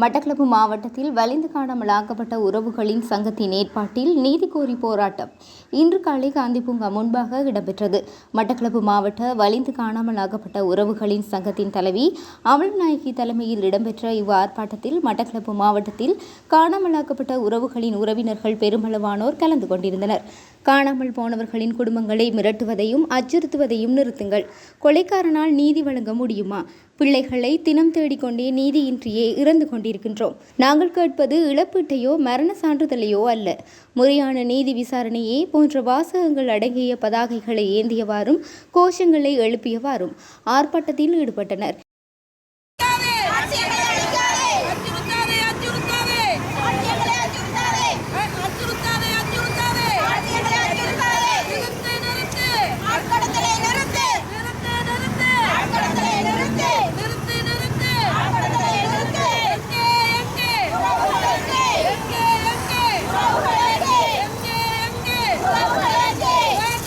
மட்டக்களப்பு மாவட்டத்தில் வலிந்து காணாமலாக்கப்பட்ட உறவுகளின் சங்கத்தின் ஏற்பாட்டில் நீதி கோரி போராட்டம். இன்று காலை காந்தி பூங்கா முன்பாக இடம்பெற்றது. மட்டக்களப்பு மாவட்ட வலிந்து காணாமலாக்கப்பட்ட உறவுகளின் சங்கத்தின் தலைவி அமல்நாயகி தலைமையில் இடம்பெற்ற இவ் ஆர்ப்பாட்டத்தில் மட்டக்களப்பு மாவட்டத்தில் காணாமலாக்கப்பட்ட உறவுகளின் உறவினர்கள் பெருமளவானோர் கலந்து கொண்டிருந்தனர். காணாமல் போனவர்களின் குடும்பங்களை மிரட்டுவதையும் அச்சுறுத்துவதையும் நிறுத்துங்கள். கொலைக்காரனால் நீதி வழங்க முடியுமா? பிள்ளைகளை தினம் தேடிக்கொண்டே நீதியின்றியே இறந்து கொண்டிருக்கின்றோம். நாங்கள் கேட்பது இழப்பீட்டையோ மரண சான்றிதழையோ அல்ல. முறையான நீதி விசாரணையே போன்ற வாசகங்கள் அடங்கிய பதாகைகளை ஏந்தியவாறும் கோஷங்களை எழுப்பியவாறும் ஆர்ப்பாட்டத்தில் ஈடுபட்டனர் அச்சுறுத்தாதே அச்சுறுத்தாதே அச்சுறுத்தாதே அச்சுறுத்தாதே அச்சுறுத்தாதே நிறுத்து நிறுத்து நிறுத்து நிறுத்து நிறுத்து எங்கே எங்கே எங்கே எங்கே எங்கே எங்கே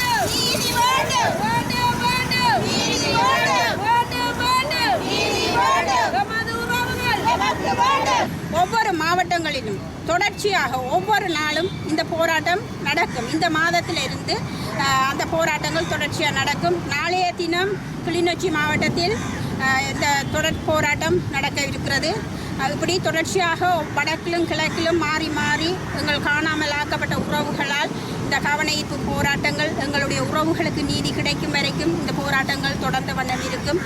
வேண்டும் வேண்டும் வேண்டும் வேண்டும் வேண்டும் எமது உறவுகள் ஒவ்வொரு மாவட்டங்களிலும் தொடர்ச்சியாக ஒவ்வொரு நாளும் இந்த போராட்டம் நடக்கும். இந்த மாதத்திலிருந்து அந்த போராட்டங்கள் தொடர்ச்சியாக நடக்கும். நாளைய தினம் கிளிநொச்சி மாவட்டத்தில் இந்த தொடர் போராட்டம் நடக்க இருக்கிறது. இப்படி தொடர்ச்சியாக வடக்கிலும் கிழக்கிலும் மாறி மாறி எங்கள் காணாமல் ஆக்கப்பட்ட உறவுகளால் இந்த கவனயிப்பு போராட்டங்கள் எங்களுடைய உறவுகளுக்கு நீதி கிடைக்கும் வரைக்கும் இந்த போராட்டங்கள் தொடர்ந்து வண்ணம் இருக்கும்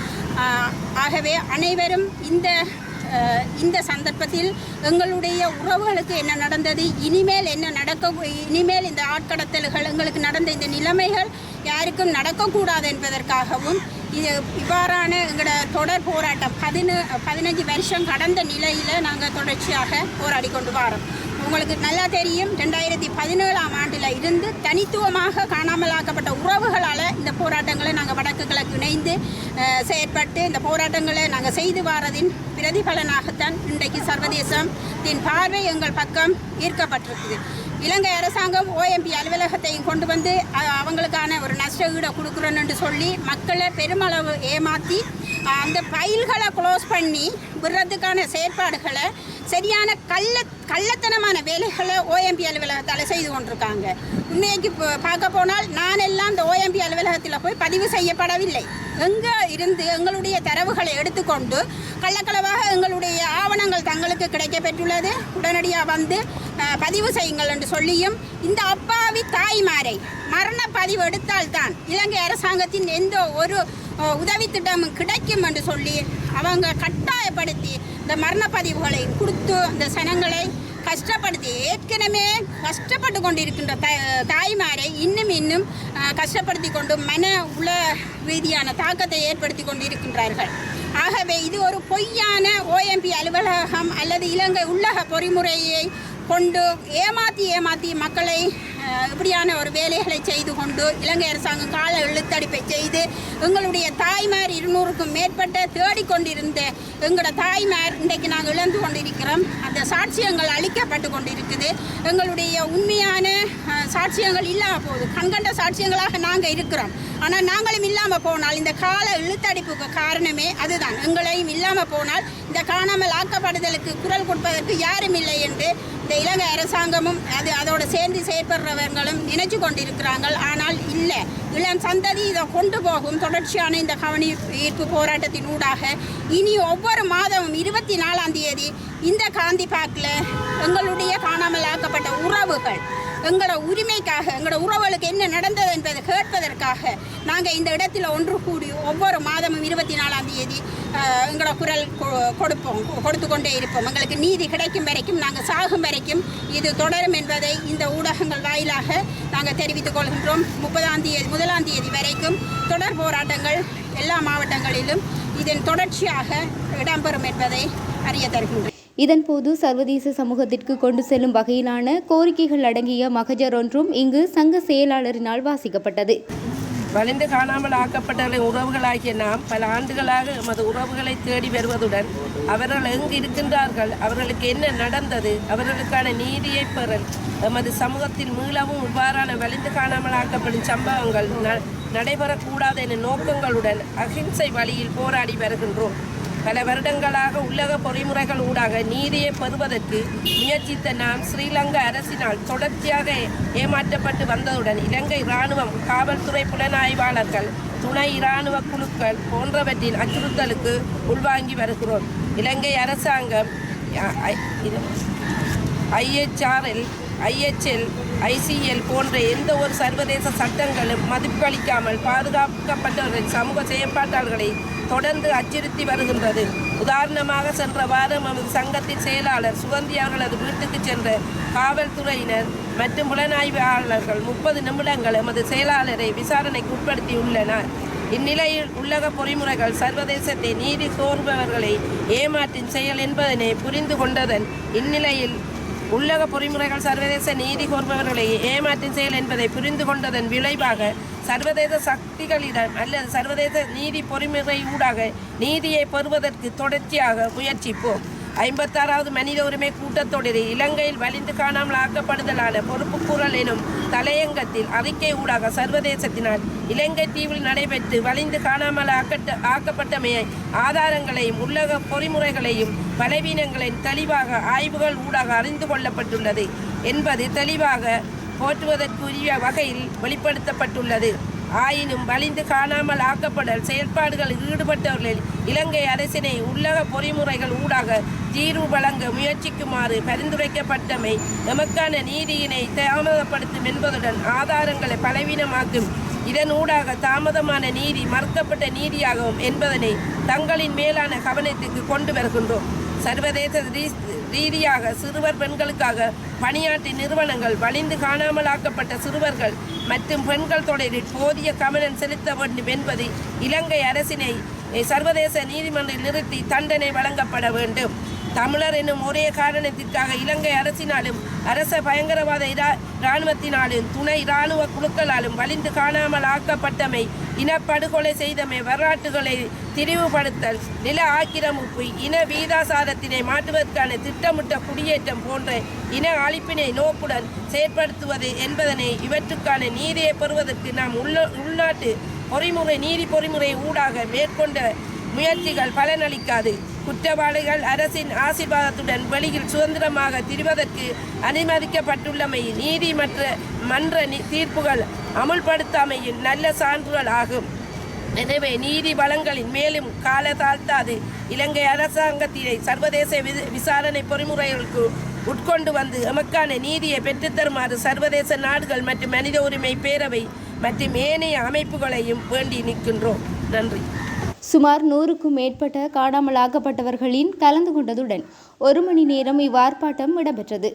ஆகவே அனைவரும் இந்த இந்த சந்தர்ப்பத்தில் எங்களுடைய உறவுகளுக்கு என்ன நடந்தது? இனிமேல் என்ன நடக்க இனிமேல் இந்த ஆட்கடத்தல்கள் எங்களுக்கு நடந்த இந்த நிலைமைகள் யாருக்கும் நடக்கக்கூடாது என்பதற்காகவும் இது இவ்வாறான எங்களோட தொடர் போராட்டம் பதினு பதினஞ்சு வருஷம் கடந்த நிலையில் நாங்கள் தொடர்ச்சியாக போராடி கொண்டு வரோம். உங்களுக்கு நல்லா தெரியும் ரெண்டாயிரத்தி பதினேழாம் ஆண்டில் இருந்து தனித்துவமாக காணாமலாக்கப்பட்ட உறவுகளால் இந்த போராட்டங்களை நாங்கள் வடக்கு கிழக்கு இணைந்து செயற்பட்டு இந்த போராட்டங்களை நாங்கள் செய்து வாரதின் பிரதிபலனாகத்தான் இன்றைக்கு சர்வதேசத்தின் பார்வை எங்கள் பக்கம் ஈர்க்கப்பட்டிருக்குது. இலங்கை அரசாங்கம் ஓஎம்பி அலுவலகத்தையும் கொண்டு வந்து அவங்களுக்கான ஒரு நஷ்ட ஈடை கொடுக்குறோன்னு சொல்லி மக்களை பெருமளவு ஏமாற்றி அந்த ஃபைல்களை க்ளோஸ் பண்ணி விடுறதுக்கான செயற்பாடுகளை சரியான கள்ள கள்ளத்தனமான வேலைகளை ஓஎம்பி அலுவலகத்தால் செய்து கொண்டிருக்காங்க. உண்மைக்கு பார்க்க போனால் நான் எல்லாம் இந்த ஓஎம்பி அலுவலகத்தில் போய் பதிவு செய்யப்படவில்லை. எங்கே இருந்து எங்களுடைய தரவுகளை எடுத்துக்கொண்டு கள்ளக்களவாக எங்களுடைய ஆவணங்கள் தங்களுக்கு கிடைக்கப்பெற்றுள்ளது. உடனடியாக வந்து பதிவு செய்யுங்கள் என்று சொல்லியும் இந்த அப்பாவி தாய்மாரை மரண பதிவு எடுத்தால்தான் இலங்கை அரசாங்கத்தின் எந்த ஒரு உதவி திட்டமும் கிடைக்கும் என்று சொல்லி அவங்க கட்டாயப்படுத்தி இந்த மரண பதிவுகளை கொடுத்து அந்த சனங்களை கஷ்டப்படுத்தி ஏற்கனவே கஷ்டப்பட்டு கொண்டிருக்கின்ற த தாய்மாரை இன்னும் இன்னும் கஷ்டப்படுத்தி கொண்டு மன உள ரீதியான தாக்கத்தை ஏற்படுத்தி கொண்டிருக்கின்றார்கள். ஆகவே இது ஒரு பொய்யான ஓஎம்பி அலுவலகம் அல்லது இலங்கை உள்ளக பொறிமுறையை கொண்டு ஏமாற்றி ஏமாற்றி மக்களை இப்படியான ஒரு வேலைகளை செய்து கொண்டு இலங்கை அரசாங்கம் கால இழுத்தடிப்பை செய்து எங்களுடைய தாய்மார் இருநூறுக்கும் மேற்பட்ட தேடிக்கொண்டிருந்த எங்களோட தாய்மார் இன்றைக்கு நாங்கள் இழந்து கொண்டிருக்கிறோம். அந்த சாட்சியங்கள் அளிக்கப்பட்டு கொண்டிருக்குது. எங்களுடைய உண்மையான சாட்சியங்கள் இல்லாமல் போகுது. கண்கண்ட சாட்சியங்களாக நாங்கள் இருக்கிறோம். ஆனால் நாங்களும் இல்லாமல் போனால் இந்த கால இழுத்தடிப்புக்கு காரணமே அதுதான். எங்களையும் இல்லாமல் போனால் இந்த காணாமல் ஆக்கப்படுதலுக்கு குரல் கொடுப்பதற்கு யாரும் இல்லை என்று இந்த இலங்கை அரசாங்கமும் அது அதோடு சேர்ந்து செயற்படுறவர்களும் நினைச்சு கொண்டிருக்கிறார்கள் ஆனால் இல்லை. இளம் சந்ததி இதை கொண்டு போகும். தொடர்ச்சியான இந்த கவனி ஈர்ப்பு போராட்டத்தின் ஊடாக இனி ஒவ்வொரு மாதமும் இருபத்தி நாலாம் தேதி இந்த காந்தி பார்க்கில் எங்களுடைய காணாமல் ஆக்கப்பட்ட உறவுகள் எங்களோட உரிமைக்காக எங்களோட உறவுகளுக்கு என்ன நடந்தது என்பதை கேட்பதற்காக நாங்கள் இந்த இடத்துல ஒன்று கூடி ஒவ்வொரு மாதமும் இருபத்தி நாலாம் தேதி எங்களோட குரல் கொ- கொடுப்போம் கொடுத்து கொண்டே இருப்போம். எங்களுக்கு நீதி கிடைக்கும் வரைக்கும் நாங்கள் சாகும் வரைக்கும் இது தொடரும் என்பதை இந்த ஊடகங்கள் வாயிலாக நாங்கள் தெரிவித்துக் கொள்கின்றோம். முப்பதாம் தேதி முதலாம் தேதி வரைக்கும் தொடர் போராட்டங்கள் எல்லா மாவட்டங்களிலும் இதன் தொடர்ச்சியாக இடம்பெறும் என்பதை அறிய தருகின்றோம். இதன்போது சர்வதேச சமூகத்திற்கு கொண்டு செல்லும் வகையிலான கோரிக்கைகள் அடங்கிய மகஜர் ஒன்றும் இங்கு சங்க செயலாளரினால் வாசிக்கப்பட்டது. வலிந்து காணாமல் ஆக்கப்பட்டவர்களின் உறவுகளாகிய நாம் பல ஆண்டுகளாக எமது உறவுகளை தேடி வருவதுடன் அவர்கள் எங்கு இருக்கின்றார்கள் அவர்களுக்கு என்ன நடந்தது அவர்களுக்கான நீதியை பெறல் எமது சமூகத்தில் மீளவும் இவ்வாறான வலிந்து காணாமல் ஆக்கப்படும் சம்பவங்கள் ந- நடைபெறக்கூடாது என நோக்கங்களுடன் அகிம்சை வழியில் போராடி வருகின்றோம். பல வருடங்களாக உள்ளக பொறிமுறைகள் ஊடாக நீதியை பெறுவதற்கு முயற்சித்த நாம் ஸ்ரீலங்கா அரசினால் தொடர்ச்சியாக ஏமாற்றப்பட்டு வந்ததுடன் இலங்கை இராணுவம் காவல்துறை புலனாய்வாளர்கள் துணை இராணுவ குழுக்கள் போன்றவற்றின் அச்சுறுத்தலுக்கு உள்வாங்கி வருகிறோம். இலங்கை அரசாங்கம் ஐ- ஐஎச்ஆர்எல் ஐஎச்எல் ஐசிஎல் போன்ற எந்த ஒரு சர்வதேச சட்டங்களும் மதிப்பளிக்காமல் பாதுகாக்கப்பட்டவர்கள் சமூக செயற்பாட்டாளர்களை தொடர்ந்து அச்சுறுத்தி வருகின்றது. உதாரணமாக சென்ற வாரம் நமது சங்கத்தின் செயலாளர் சுகந்தி அவர்களது வீட்டுக்கு சென்ற காவல்துறையினர் மற்றும் புலனாய்வாளர்கள் முப்பது நிமிடங்கள் எமது செயலாளரை விசாரணைக்கு உட்படுத்தியுள்ளனர். இந்நிலையில் உள்ளக பொறிமுறைகள் சர்வதேசத்தை நீதி கோருபவர்களை ஏமாற்றும் செயல் என்பதனை புரிந்து கொண்டதன் இந்நிலையில் உள்ளக பொறிமுறைகள் சர்வதேச நீதி கோருபவர்களை ஏமாற்றும் செயல் என்பதை புரிந்து கொண்டதன் விளைவாக சர்வதேச சக்திகளிடம் அல்லது சர்வதேச நீதி பொறிமுறை ஊடாக நீதியை பெறுவதற்கு தொடர்ச்சியாக முயற்சிப்போம். ஐம்பத்தாறாவது மனித உரிமை கூட்டத்தொடரில் இலங்கையில் வலிந்து காணாமல் ஆக்கப்படுதலான பொறுப்புக்கூறல் எனும் தலையங்கத்தில் அறிக்கை ஊடாக சர்வதேசத்தினால் இலங்கை தீவில் நடைபெற்று வலிந்து காணாமல் ஆக்கட்ட ஆக்கப்பட்டமையை ஆதாரங்களையும் உள்ளக பொறிமுறைகளையும் பலவீனங்களின் தெளிவாக ஆய்வுகள் ஊடாக அறிந்து கொள்ளப்பட்டுள்ளது என்பது தெளிவாக போற்றுவதற்குரிய வகையில் வெளிப்படுத்தப்பட்டுள்ளது. ஆயினும் வலிந்து காணாமல் ஆக்கப்படல் செயற்பாடுகளில் ஈடுபட்டவர்களில் இலங்கை அரசினை உள்ளக பொறிமுறைகள் ஊடாக தீர்வு வழங்க முயற்சிக்குமாறு பரிந்துரைக்கப்பட்டமை எமக்கான நீதியினை தாமதப்படுத்தும் என்பதுடன் ஆதாரங்களை பலவீனமாக்கும். இதனூடாக தாமதமான நீதி மறுக்கப்பட்ட நீதியாகவும் என்பதனை தங்களின் மேலான கவனத்துக்கு கொண்டு வருகின்றோம். சர்வதேச ரீ- ரீதியாக சிறுவர் பெண்களுக்காக பணியாற்றி நிறுவனங்கள் வலிந்து காணாமலாக்கப்பட்ட சிறுவர்கள் மற்றும் பெண்கள் தொடரில் போதிய கவனம் செலுத்த வேண்டும் என்பது இலங்கை அரசினை சர்வதேச நீதிமன்றில் நிறுத்தி தண்டனை வழங்கப்பட வேண்டும். தமிழர் என்னும் ஒரே காரணத்திற்காக இலங்கை அரசினாலும் அரச பயங்கரவாத இரா- இராணுவத்தினாலும் துணை இராணுவ குழுக்களாலும் வலிந்து காணாமல் ஆக்கப்பட்டமை இனப்படுகொலை செய்தமை வரலாற்றுகளை திரிவுபடுத்தல் நில ஆக்கிரமிப்பு இன வீதாசாரத்தினை மாற்றுவதற்கான திட்டமிட்ட குடியேற்றம் போன்ற இன அழிப்பினை நோக்குடன் செயற்படுத்துவது என்பதனை இவற்றுக்கான நீதியை பெறுவதற்கு நாம் உள்ள உள்நாட்டு பொறிமுறை நீதி பொறிமுறை ஊடாக மேற்கொண்ட முயற்சிகள் பலனளிக்காது. குற்றவாளிகள் அரசின் ஆசிர்வாதத்துடன் வெளியில் சுதந்திரமாக திரிவதற்கு அனுமதிக்கப்பட்டுள்ளமை நீதிமன்ற மன்ற நி- தீர்ப்புகள் அமுல்படுத்தாமையின் நல்ல சான்றுகள் ஆகும். எனவே நீதி வளங்களின் மேலும் கால தாழ்த்தாது. இலங்கை அரசாங்கத்தினை சர்வதேச வி- விசாரணை பொறிமுறைகளுக்கு உட்கொண்டு வந்து எமக்கான நீதியை பெற்றுத்தருமாறு சர்வதேச நாடுகள் மற்றும் மனித உரிமை பேரவை மற்றும் ஏனைய அமைப்புகளையும் வேண்டி நிற்கின்றோம். நன்றி. சுமார் நூறுக்கும் மேற்பட்ட காணாமலாக்கப்பட்டவர்களின் கலந்து கொண்டதுடன் ஒரு மணி நேரம் இவ்வார்ப்பாட்டம் இடம்பெற்றது.